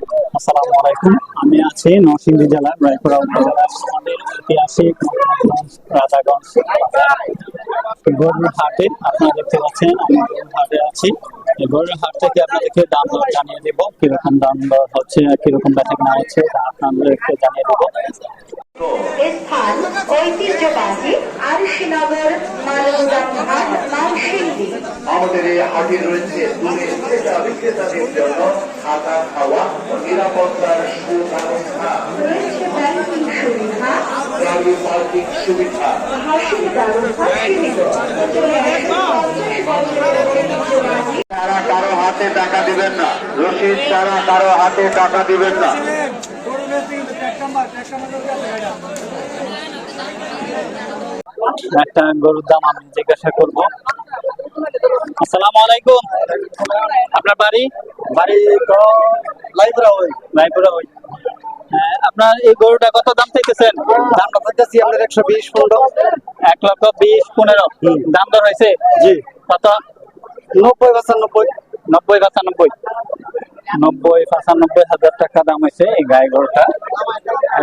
আসসালামু আলাইকুম। আমি আছি নরসিংদী জেলার রায়পুরা উপজেলার আমাদের ঐতিহাসিক রাজাগঞ্জ গরুর হাটে আপনারা দেখতে পাচ্ছেন, আমি গরুর আছি। গরুর হাট থেকে আপনাদেরকে দাম দর জানিয়ে দেবো। কীরকম দাম দর হচ্ছে, কীরকম বেচা কেনা হচ্ছে, তা আপনাদেরকে জানিয়ে দেবো। স্থান ঐতিহ্যবাহী আরশিনগর আমাদের এই হাটে রয়েছে দূরে ক্রেতা বিক্রেতাদের জন্য থাকা খাওয়া নিরাপত্তার সুব্যবস্থা। তারা কারও হাতে টাকা দিবেন না। রশিদ, তারা কারও হাতে টাকা দিবেন না। একটা গরুর দাম আমি জিজ্ঞাসা করব। আসসালামু আলাইকুম। আপনার বাড়ি? বাড়ি লাইপুরা ওই লাইপুরা হ্যাঁ আপনার এই গরুটা কত দাম চাইতেছেন? দামটা পাচ্ছি আপনার একশো বিশ পনেরো। এক লক্ষ বিশ পনেরো। দাম দর হয়েছে? জি। কত? নব্বই পঁচানব্বই। নব্বই পঁচানব্বই। নব্বই পঁচানব্বই হাজার টাকা দাম হয়েছে এই গাই গরুটা।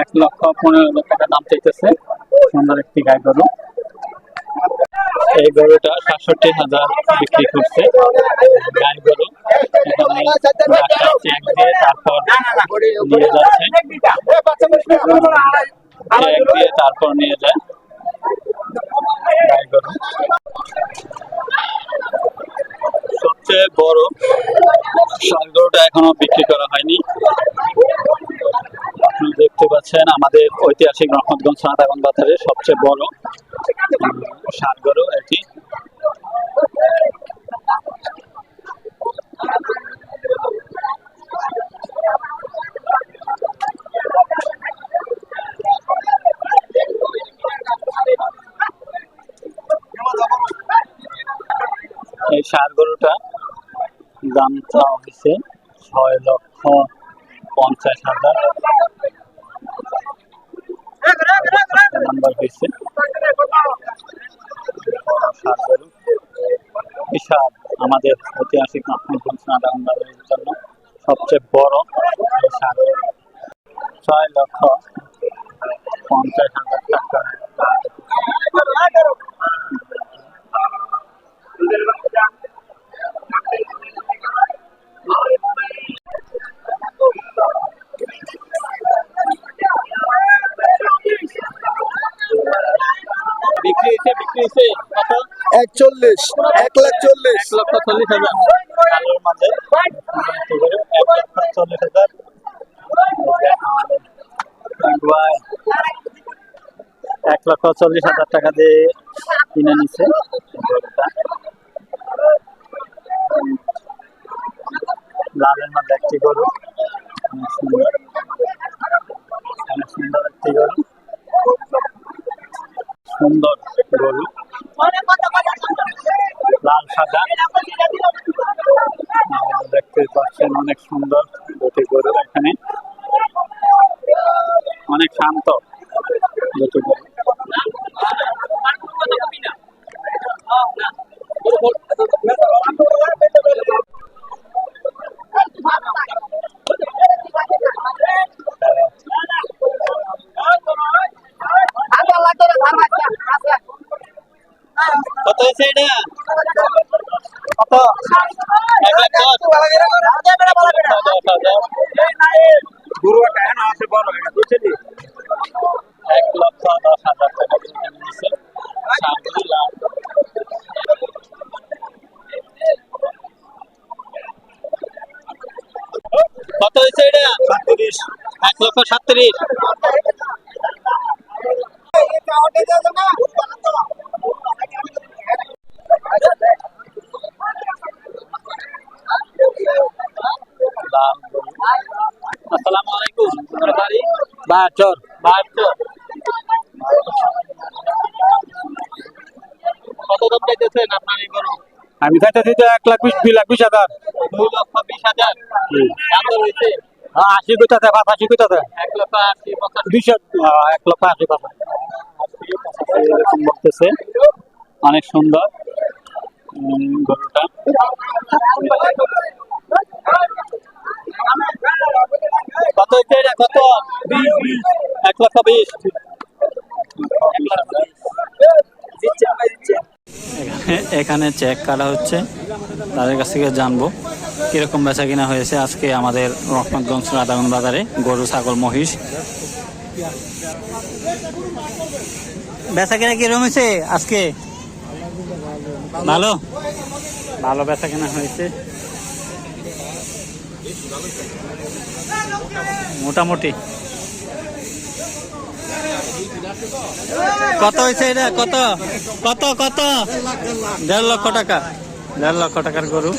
এক লক্ষ পনেরো হাজার টাকা দাম চাইতেছে। সুন্দর একটি গাই গরু। এই গরুটা সাতষট্টি হাজার বিক্রি করছে। গাই গরু। তারপর নিয়ে যাচ্ছে। চেক দিয়ে তারপর নিয়ে যায়। সবচেয়ে বড় ষাঁড় গরুটা এখনও বিক্রি করা হয়নি। দেখতে পাচ্ছেন আমাদের ঐতিহাসিক রহমতগঞ্জ সাদাগঞ্জ বাজারে সবচেয়ে বড় ষাঁড় গরু এটি এই ষাঁড় গরুটা দাম চাওয়া হয়েছে ছয় লক্ষ পঞ্চাশ হাজার। ঐতিহাসিক বাজারের জন্য সবচেয়ে বড় গরু ছয় লক্ষ পঞ্চাশ হাজার টাকা। বিক্রি হয়েছে বিক্রি হয়েছে। কত? একচল্লিশ এক লাখ চল্লিশ। লক্ষ চল্লিশ হাজার। আলুর মাঝে। এক লক্ষ চল্লিশ হাজার। এক লক্ষ চল্লিশ হাজার টাকা দিয়ে কিনে নিছে। লালের মধ্যে একটি গরু। সুন্দর অনেক সুন্দর একটি গরু সুন্দর গরু লাল সাদা। দেখতে পাচ্ছেন অনেক সুন্দর দুটি গরু এখানে। অনেক শান্ত দুটি গরু। কত হয়েছে এটা? এক লক্ষ দশ হাজার টাকা কত হয়েছে এটা? সাতত্রিশ এক লক্ষ সাতত্রিশ লাল গরু। আসসালামু আলাইকুম আপনার বাড়ি? বাহাত্তর। বাহাত্তর। কত দাম চাইতেছেন আপনার এই গরু? আমি চাইতেছি তো এক লাখ বিশ দুই লাখ বিশ হাজার। দুই লক্ষ বিশ হাজার? দাম দর আশি কোথাতে পাঁচাশি কোথাতে এক লক্ষ আশি দুইশো এক লক্ষ আশি পাঁচাশি। এরকম বলতেছে। অনেক সুন্দর গরুটা। এক লক্ষ বিশ। এখানে- এখানে চেক কাটা হচ্ছে। তাদের কাছ থেকে জানব কীরকম বেচা কিনা হয়েছে আজকে আমাদের রহমতগঞ্জ রাধাগঞ্জ বাজারে গরু ছাগল মহিষ। বেচা কিনা কীরকম হয়েছে আজকে? ভালো? ভালো বেচা কিনা হয়েছে। মোটামুটি। কত হয়েছে এটা? কত? কত কত? দেড় লক্ষ টাকা। দেড় লক্ষ টাকার গরু।